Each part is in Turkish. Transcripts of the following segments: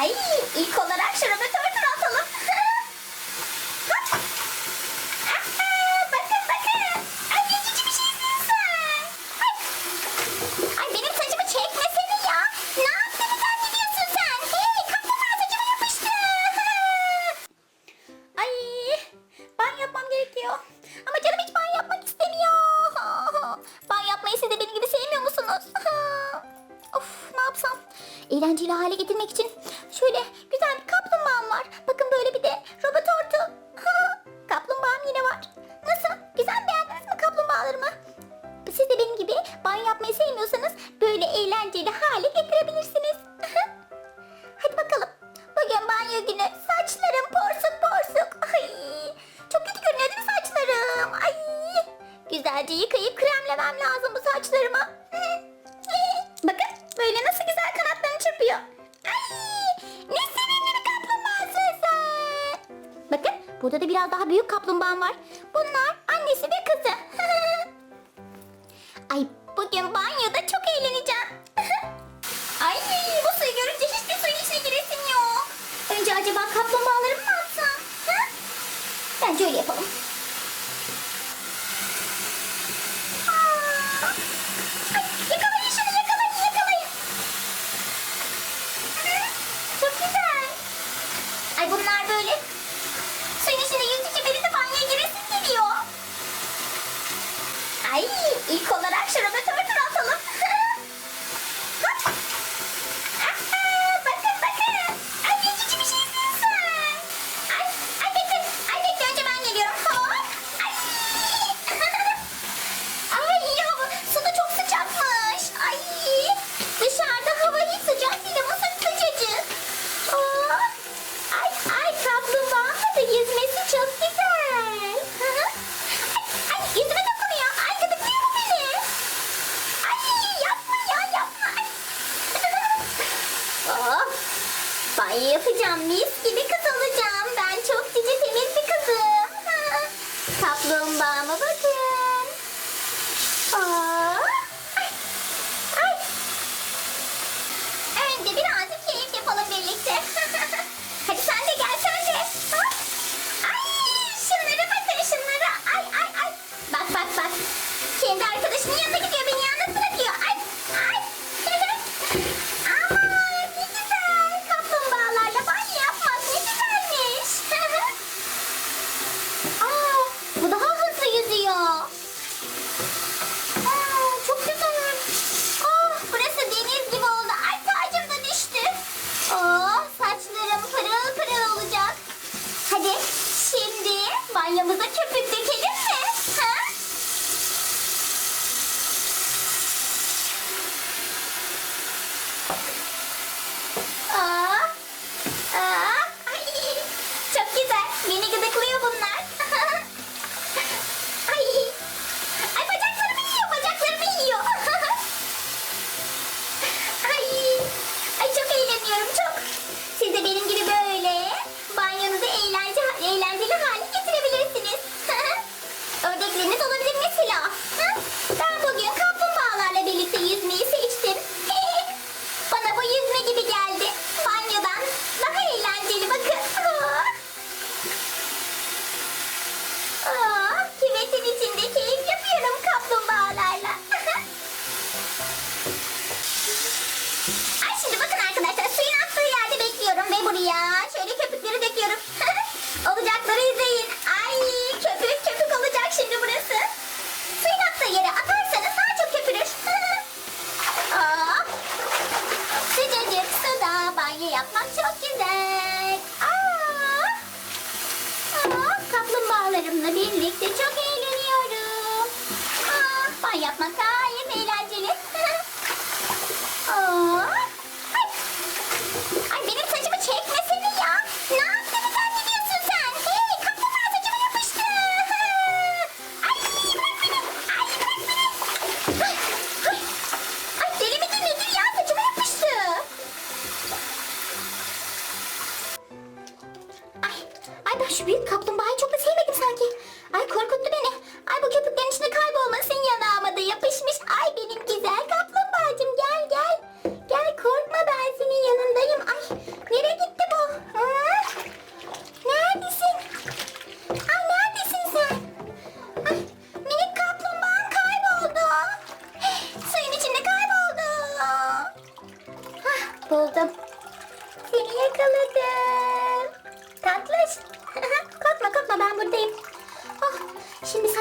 Ay ilk olarak şu roboratörü atalım. Bakın bakın. Ay ne cici bir şeysin sen. Ay. Ay benim saçımı çekmesene ya. Ne yaptığını zannediyorsun sen? Hey kaplumbağa saçıma yapıştı. Ay banyo yapmam gerekiyor. Ama canım hiç banyo yapmak istemiyor. Banyo yapmayı siz de benim gibi sevmiyor musunuz? of ne yapsam? Eğlenceli hale getirmek için şöyle güzel bir kaplumbağam var. Bakın böyle bir de robot ortu. Kaplumbağam yine var. Nasıl? Güzel beğendiniz mi kaplumbağalarımı? Siz de benim gibi banyo yapmayı sevmiyorsanız böyle eğlenceli hale getirebilirsiniz. Hadi bakalım. Bugün banyo günü. Burada da biraz daha büyük kaplumbağam var. Bunlar annesi ve kızı. Ay bugün banyoda çok eğleneceğim. Ay bu suyu görünce hiçbir suyun içine giresim yok. Önce acaba kaplumbağalarımı mı atsam? Bence öyle yapalım. Ay, yakalayın şunu yakalayın yakalayın. Hı, Çok güzel. Ay bunlar böyle suyun içinde yüzdükçe benim de banyoya giresim geliyor. Ay ilk olarak şu roboratörü atalım. Hop. Aa, bakın bakın. Ay ne cici bir şeysin sen. Ay, ay bekle. Ay bekle önce ben geliyorum. Hop. Ay. ay ya su da çok sıcakmış. Ay. Dışarıda hava hiç sıcak değil ama su sıcacık. Oo. Ay ay kaplumbağanla da yüzmesi çok güzel. Hı hı. ay, ay yüzüme dokunuyor. Ay gıdıklıyor bu beni. Ay yapma ya yapma. Ay. Oh, banyo yapacağım mis gibi kız olacağım. Ben çok cici temiz bir kızım. Kaplumbağama bakın. Ay. Ay. Önce birazcık keyif yapalım birlikte. Марина, ну зачем ты yapmak çok güzel. Aa, aa, kaplumbağalarımla birlikte çok eğleniyorum. Ben şu büyük kaplumbağayı çok da sevmedim sanki. Ay korkuttu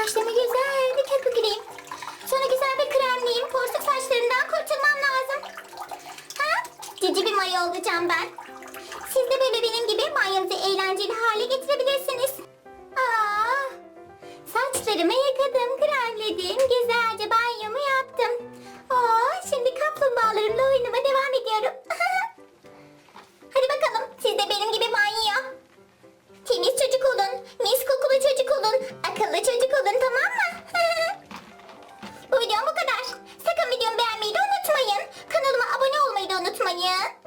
saçlarımı güzel bir köpükleyeyim. Sonra güzel bir kremleyeyim. Porsuk saçlarından kurtulmam lazım. Ha? Cici bir maya olacağım ben. Siz de böyle benim gibi banyonuzu eğlenceli hale getirebilirsiniz. Aa, saçlarımı yıkadım, kremledim, güzelce banyomu yaptım. Aa, şimdi kaplumbağalarımla ediyorum. unutmayın.